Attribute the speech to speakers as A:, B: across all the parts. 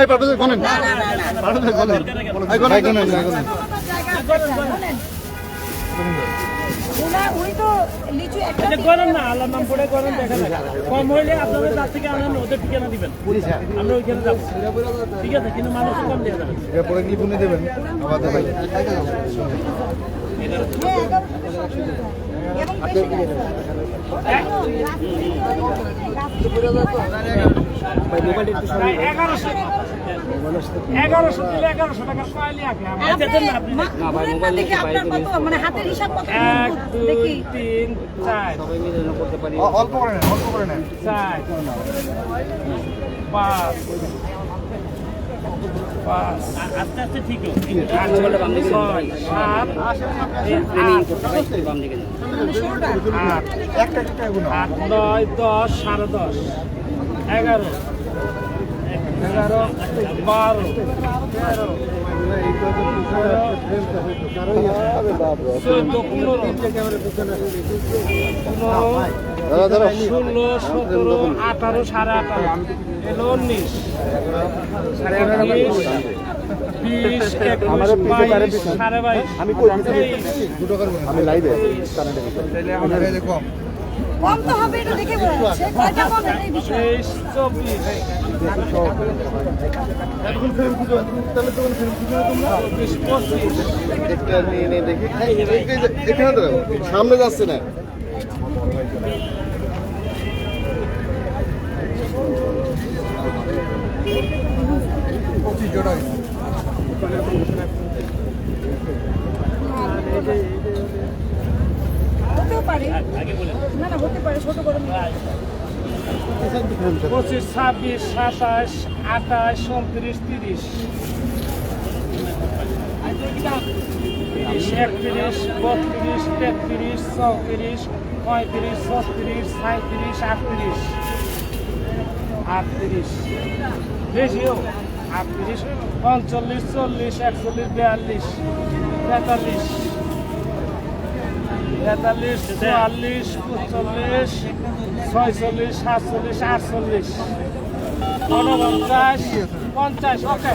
A: এই পারবে গনেন পারবে গনেন এই গনেন গনেন গনেন
B: কম হইলে আপনাদের যার থেকে আনেন ওদের ঠিকানা দিবেন। আমরা ওইখানে যাব। ঠিক আছে কিন্তু মানুষ কম দিয়ে যাবে।
A: পরে কি পুনে দেবেন। অল্প করে নেন অল্প করে নেন।
B: চার পাঁচ। পাঁচ আস্তে আস্তে ঠিক ছয় সাত এই আট আট
A: একটা একটা এগুলো
B: আট নয় দশ সাড়ে দশ। এগারো। এগারো বারো। তেরো। চোদ্দ পনেরো। পনেরো। ষোলো সতেরো আঠারো সাড়ে আঠারো এলো উনিশ বিশ, বিশ একুশ বাইশ সাড়ে বাইশ তেইশ
A: দুটো করবেন আমি লাইভে কম।
C: কম তো হবে এটা দেখে বোঝা যাচ্ছে। কয়টা কম এটাই বিষয়?
B: তেইশ চব্বিশ।
A: এখন ফ্রেম খুঁজো তাহলে তো ফ্রেম খুঁজো তোমরা
B: চব্বিশ পঁচিশ
A: একটা নিয়ে নিয়ে দেখি এখানে তো সামনে যাচ্ছে না। পঁচিশ
C: হতেও পারে। না না হতে পারে ছোট করে
B: পঁচিশ ছাব্বিশ সাতাশ আঠাশ উনত্রিশ তিরিশ। তিরিশ একত্রিশ বত্রিশ তেত্রিশ চৌত্রিশ পঁয়ত্রিশ ছত্রিশ সাঁত্রিশ আটত্রিশ। আটত্রিশ। বেশিও। আটত্রিশ, পঞ্চল্লিশ, চল্লিশ, একচল্লিশ, বিয়াল্লিশ, তেতাল্লিশ তেতাল্লিশ, চুয়াল্লিশ, পঁচল্লিশ, ছয়চল্লিশ, সাতচল্লিশ, আটচল্লিশ ঊনপঞ্চাশ পঞ্চাশ, ওকে।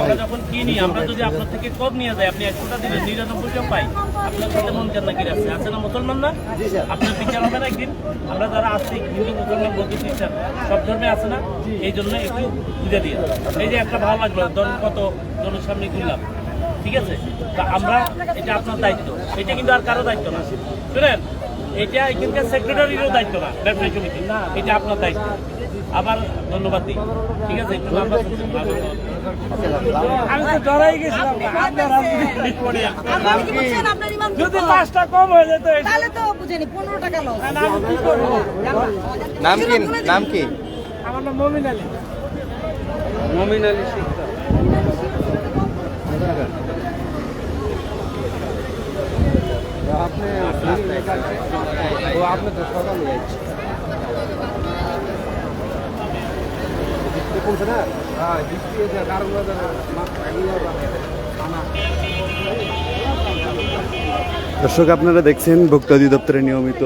B: আমরা যখন কিনি আমরা যদি আপনার থেকে কম নিয়ে যাই আপনি একশোটা দিলেন নিরানব্বইটা পাই। আপনার সাথে মন কেন কি আছে আছে না মুসলমান না? আপনার বিচার হবে না একদিন। আমরা যারা আছি হিন্দু মুসলমান বৌদ্ধ খ্রিস্টান সব ধর্মে আছে না? এই জন্য একটু বুঝে দিয়ে এই যে একটা ভালো লাগল ধরুন কত জনের সামনে কিনলাম ঠিক আছে? তা আমরা এটা আপনার দায়িত্ব। এটা কিন্তু আর কারও দায়িত্ব না। শুনেন এটা এখানকার সেক্রেটারিরও দায়িত্ব না ব্যবসায়ী সমিতি। এটা আপনার দায়িত্ব। আবার ধন্যবাদ দিই। ঠিক আছে? একটু নাম্বার আমি তো ডরাই গেছিলাম আপনার যদি পাঁচটা কম হয়ে যেত এই-
C: তাহলে তো বুঝেনি পনেরো টাকা লস
B: না, আমি কি করব?
A: নাম কি? নাম কি?
B: আমার নাম মমিন আলী।
A: মমিন ও আপনি আপনি তো সকালে হ্যাঁ
D: দর্শক, আপনারা দেখছেন ভোক্তা অধিদপ্তরের নিয়মিত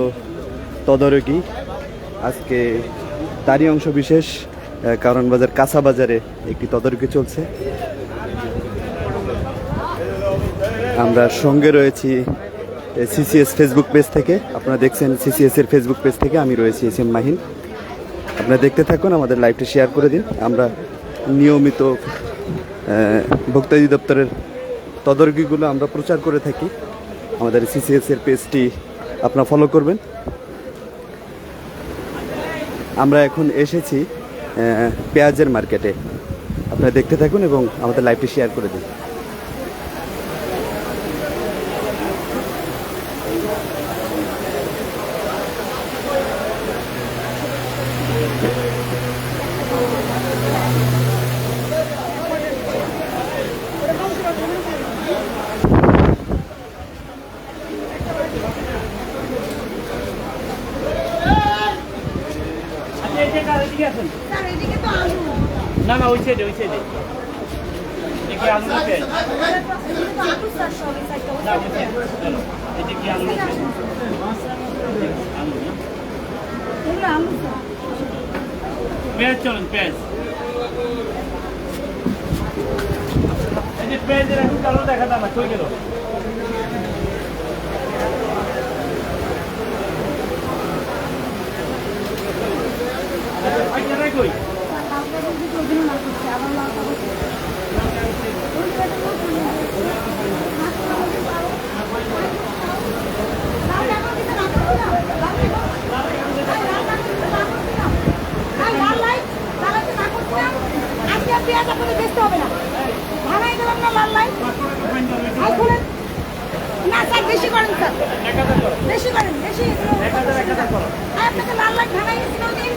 D: তদারকি। আজকে তারই অংশ বিশেষ কারণ বাজার কাঁচা বাজারে একটি তদারকি চলছে। আমরা সঙ্গে রয়েছি সিসিএস ফেসবুক পেজ থেকে। আপনারা দেখছেন সিসিএস এর ফেসবুক পেজ থেকে। আমি রয়েছি এস এম মাহিন। আপনারা দেখতে থাকুন, আমাদের লাইভটা শেয়ার করে দিন। আমরা নিয়মিত ভোক্তা অধিদপ্তরের তদারকিগুলো আমরা প্রচার করে থাকি। আমাদের সিসিএস এর পেজটি আপনারা ফলো করবেন। আমরা এখন এসেছি পেঁয়াজের মার্কেটে আপনারা দেখতে থাকুন এবং আমাদের লাইভটি শেয়ার করে দিন।
B: না না, ওই সাইডে ওই সাইডে দেখি আলু না পেঁয়াজ
C: এদিকে তো আলু স্যার সব এই সাইডটা
B: না ওই সাইডে চলো এটা কি আলু না পেঁয়াজ? আলু না
C: এগুলো আলু স্যার
B: পেঁয়াজ এই যে কই গেল কই?
C: লালটা করছে বেচতে হবে না। ভাড়াই দিলাম না লাল লাইট খুলেন না স্যার বেশি করেন স্যার। বেশি করেন বেশি। আপনাকে লাল লাইট ভাড়াই দিন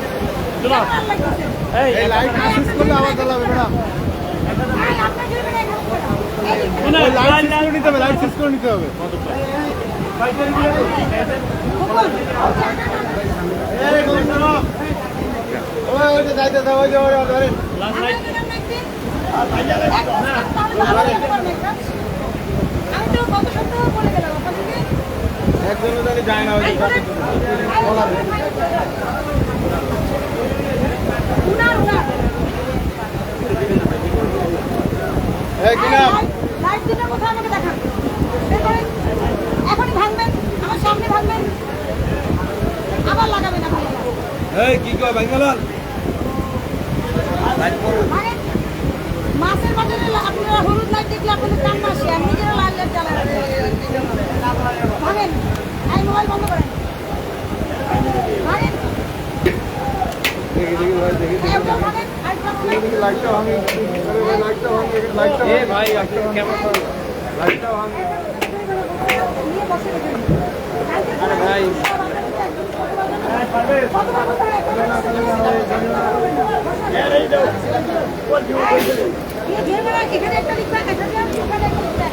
A: একজনও জানি যায় না ওই যে
C: উনার উনার
A: এই কি কয় বেঙ্গালাল?
C: মানে মাছের লা- আপনারা হলুদ লাইট দেখলে আপনাদের কান মাসে আর নিজেরা লাল লাইট জ্বালান ভাঙেন। এই মোবাইল বন্ধ করেন।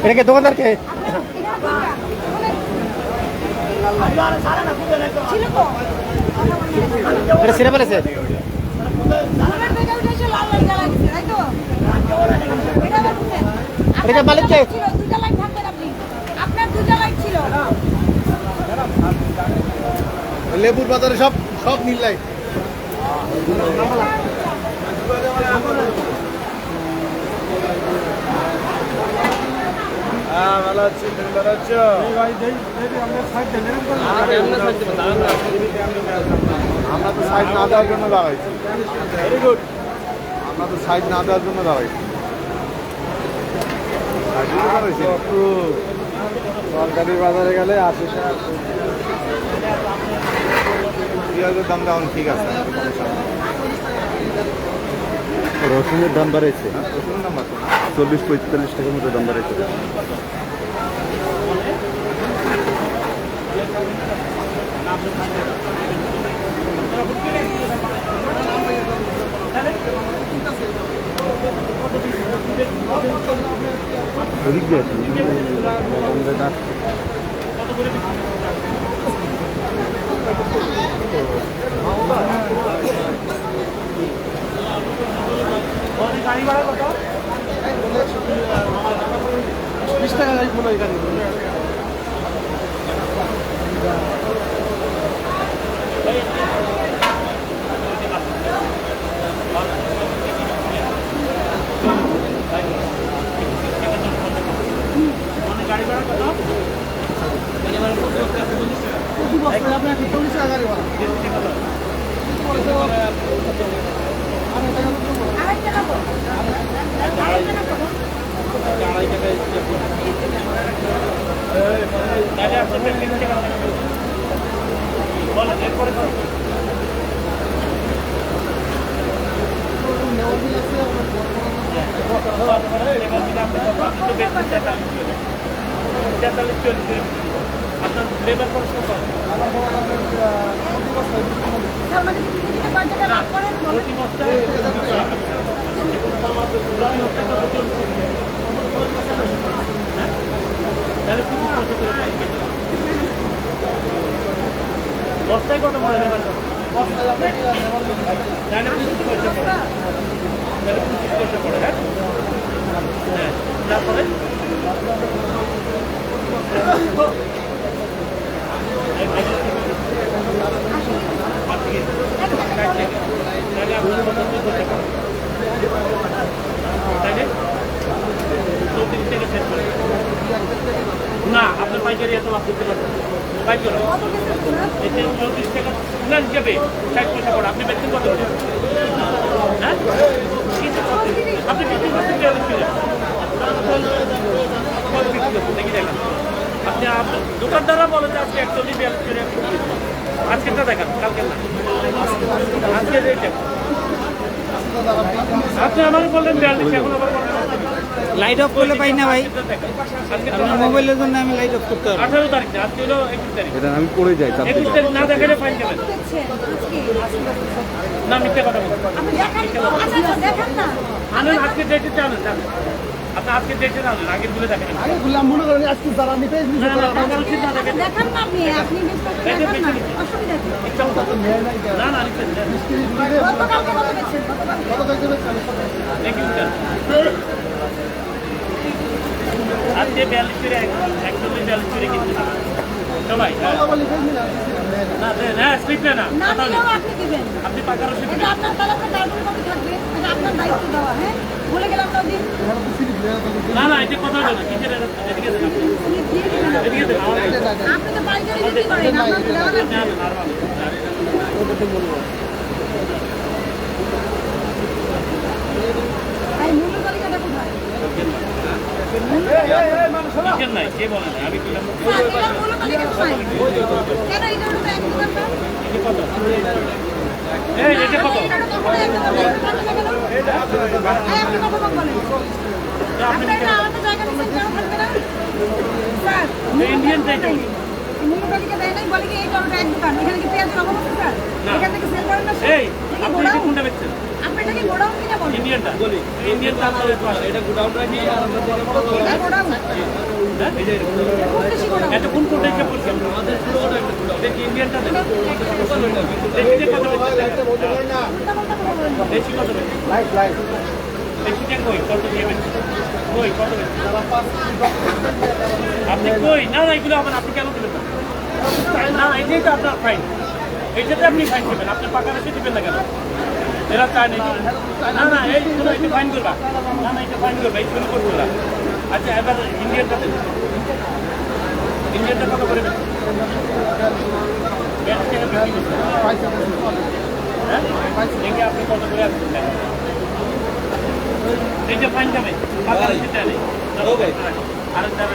D: এটাকে দোকানদারকে?
C: ছিল তো।
D: এটা ছিঁড়ে
C: এটা
D: মালিক কে?
A: লেবুর বাজারে সব সব নীল লাইট হ্যাঁ ভালো আছি তুমি ভালো আছো? আমরা তো সাইড না দেওয়ার জন্য দাঁড়াইছি। ভেরি গুড আমরা তো সাইড না দেওয়ার জন্য দাঁড়াইছি। সরকারি বাজারে গেলে আশি পেঁয়াজের দাম এখন ঠিক আছে।
D: রসুনের দাম বাড়াইছে। চল্লিশ পঁয়তাল্লিশ টাকার মতো দাম বাড়াইছে। ওদিক দিয়ে আছে। আমরা না-
B: গাড়ি ভাড়া কত
A: বিশ টাকা গাড়ি গাড়ি।
B: মানে গাড়ি ভাড়া কত
A: চল্লিশ টাকা। গাড়ি ভাড়া।
C: আরেকটা
B: আপনার লেবার খরচ কত? বস্তায় কত মনে হ্যাঁ তারপরে তাহলে আপনার না, আপনার পাইকারি এত লাভ করতে পারবেন পাইকারি এতে চৌত্রিশ টাকা। না হিসেবে ষাট পয়সা পড়ে আপনি বেতন কত হ্যাঁ? আপনি বিক্রি করতে করে বিক্রি করছেন? দেখি দেখেন। আপনি আপ- দোকানদাররা বলে যে আপনি একচল্লিশ বিয়াল্লিশ করে। আজকেরটা দেখান কালকে না আজকে রেট আপনি আমাকে বললেন বিয়াল্লিশ এখন আবার
E: লাইট অফ করলে পাই না ভাই। আপনার মোবাইলের জন্য আমি লাইট অফ করতে পারব।
B: আঠারো তারিখ আজকে হলো একুশ তারিখ।
D: এটা আমি পড়ে যাই
B: একুশ তারিখ না দেখালে ফাইন দেবেন না। মিথ্যে কথা বলবেন আনেন আজকে ডেটে জানেন আপনি আজকে ডেটে জানেন আগেরগুলো দেখেন।
A: আগে বললাম মনে করেন আজকে যারা নিতে
B: দেখেন।
C: না আপনি আপনি বিস্তারিত অসুবিধা কি?
B: ইচ্ছা মতো। না না নিচ্ছেন
C: গতকালকে কত দেখছেন গতকালকে
B: দেখি উঠেন আজকে বিয়াল্লিশ করে একচল্লিশ বিয়াল্লিশ করে কিনতে হবে সবাই হ্যাঁ। না হ্যাঁ স্লিপ না
C: না
B: নেই।
C: দিলেও আপনি দিবেন।
B: আপনি টাকা রসিদ
C: এটা আপনার তাহলে আপনার কার্টুন কপি থাকবে এটা আপনার দায়িত্ব দেওয়া হ্যাঁ? বলে গেলাম না দিন।
B: না না এটা কথা না কিসের এদিকে দেন আপনি?
C: স্লিপ।
B: এদিকে দেন।
C: আপনি তো পাইকারি বিক্রি করেন আপনার তো দেওয়া
B: না না না ইন্ডিয়ান আপনি কোনটা বেচছেন?
C: আপনি এটা গোডাউন কিনা বলেন
B: ইন্ডিয়ানটা। বলি ইন্ডিয়ানটা আপনাদের এটা গোডাউন রাখি আর আমরা বড় বড়
C: গোডাউন।
B: এই যে
C: খুব বেশি গোডাউন।
B: এটা কোন কোনটা হিসাব করছি আমাদের পুরো ওটা একটা গোডাউন। দেখি ইন্ডিয়ানটা? দেখি দেখি যে কত বেচছেন বেশি কত বেচছেন
A: লাইট লাইট
B: বেশি কে কই কত দিয়ে কই কত বেচছেন আপনি কই? না না এগুলো আবার আপনি কেন দিবেন না? এটাই তো আপনার ফাইন এইটাতে আপনি ফাইন দেবেন। আপনি পাকা রেখে দিবেন না কেন? এরা চায় না না না এই শুনো এটা ফাইন করবা। না না এটা ফাইন করবা এই শুরু করব না আচ্ছা এবার ইন্ডিয়ানটা দেন ইন্ডিয়ানটা কত করে করছেন। হ্যাঁ? আপনি কত করে আসছেন দেখেন। এই যে ফাইন যাবে পাকা রেখে দেয় নেই আরেক যাবে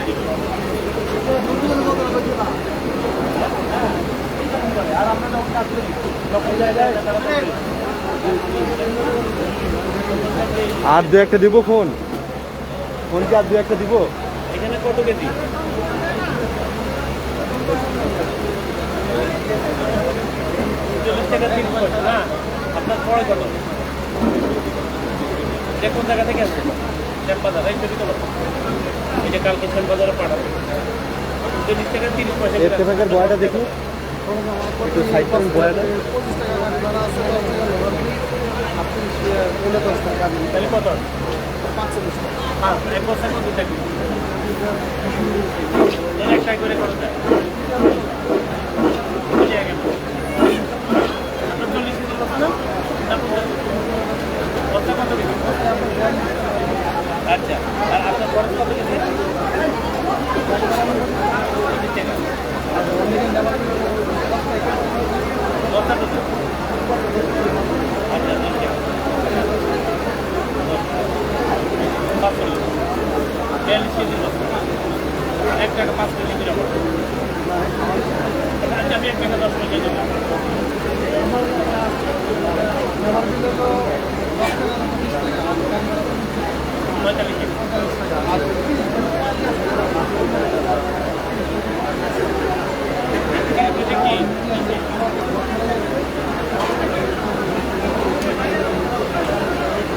D: আর দু একটা দিব ফোন ফোন কি আর দু একটা দিব?
B: এখানে কত কেজি? চল্লিশ টাকা তিন পয়সা না? আপনার পরে কত? এটা কোন জায়গা থেকে আসছে? শ্যামবাজার এই ছবি তোলো। যে কালকে শ্যামবাজারে পাঠাবো। চল্লিশ টাকা তিরিশ পয়সা।
D: এফটেফেকের বয়টা একটু সাইড করুন বয়টা
B: তাহলে কত? হ্যাঁ এক বস্তার মধ্যে থাকবে একটাই করে কত দেয় বুঝে গেল আপনার বস্তা কত কেজি আচ্ছা। পাঁচ চল্লিশ বিয়াল্লিশ কেজির মতো এক টাকা পাঁচ কেজি বিরাম আমি এক টাকা দশ কেজি দিলাম পঁয়তাল্লিশ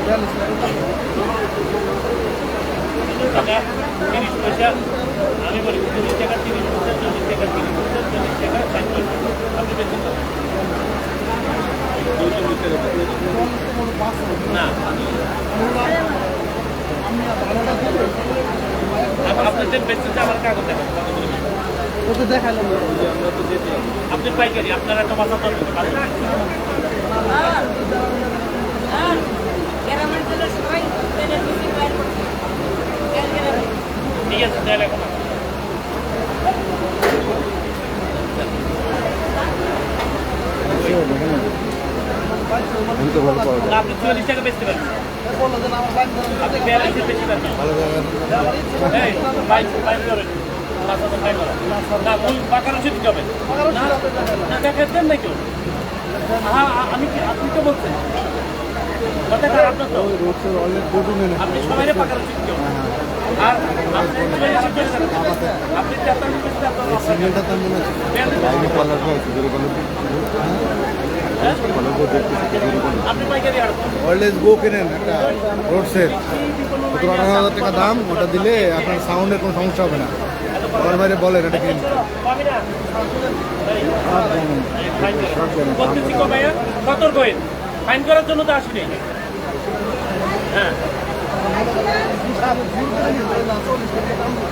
B: Gracias. সত্তর টাকা তিরিশ পয়সা আমি বলি চল্লিশ টাকা তিরিশ পয়সা চল্লিশ টাকা তিরিশ পয়সা চল্লিশ টাকা ষাট আপনি বেশি না আপনাদের বেচতে আমার
E: কাগজ দেখাবেন দেখালাম
B: আপনি পাইকারি আপনারা তো মাথা পারেন
C: না
B: ঠিক আছে তাহলে আপনি চুয়াল্লিশ টাকা বেচতে পারেন আপনি বেশি পাবেন এই, বাইশ, বাইশ করেন। পাঁচ হাজার না, মূল পাকার ওষুধ দিতে হবে। না, না, দেখা দেন নাই কেউ। হ্যাঁ, আমি আপনি তো বলছেন। আপনি সবাইরে পাকার ওষুধ দিতে লস হবে। বিয়াল্লিশ বেচতে হ্যাঁ?
A: গো কেনেন একটা রোড সেট সতেরো আঠারো হাজার টাকা দাম ওটা দিলে আপনার সাউন্ডের কোনো সমস্যা হবে না। ঘর বাইরে বলেন এটা কিনে।
B: ভাইয়া সতর্ক হয়ে। ফাইন করার জন্য তো আসিনি। হ্যাঁ।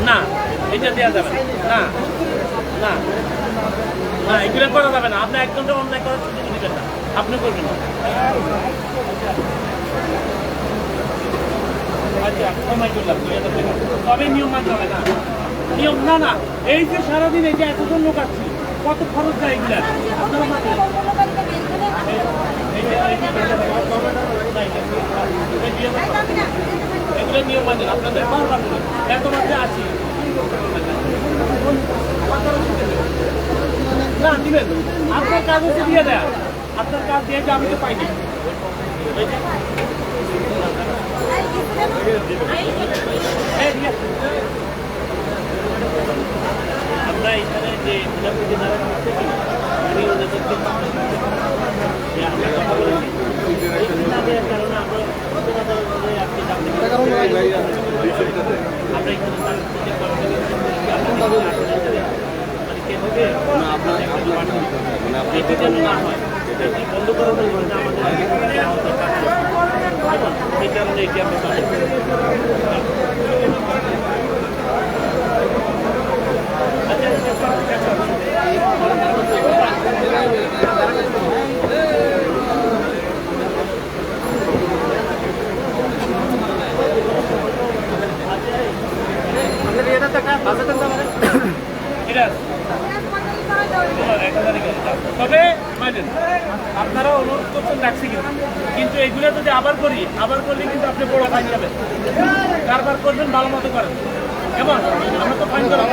B: না এটা দেওয়া যাবে না না না এগুলো করা যাবে না আপনি একদম অন্যায় করার সুযোগ দিবেন না আপনি করবেন না আচ্ছা তবে নিয়ম মানতে হবে না নিয়ম না না এই যে সারাদিন এই যে এতজন কত খরচ যায় এগুলা আপনারা এগুলো নিয়ম মানেন আপনাদের বারবার। এত মাত্রে আছি। না দিবেন। আপনার কাজ দিয়ে দেয়। আপনার কাজ দিয়ে আমি তো পাইনি। আমরা এখানে যে মোটামুটি যারা করছে কি, আমি ওদেরকে রাখছি কিন্তু কিন্তু এগুলো যদি আবার করি, আবার করলে কিন্তু আপনি বড় ফাইন যাবেন কারবার করবেন, ভালো মতো করেন। কেমন আমরা তো ফাইন করা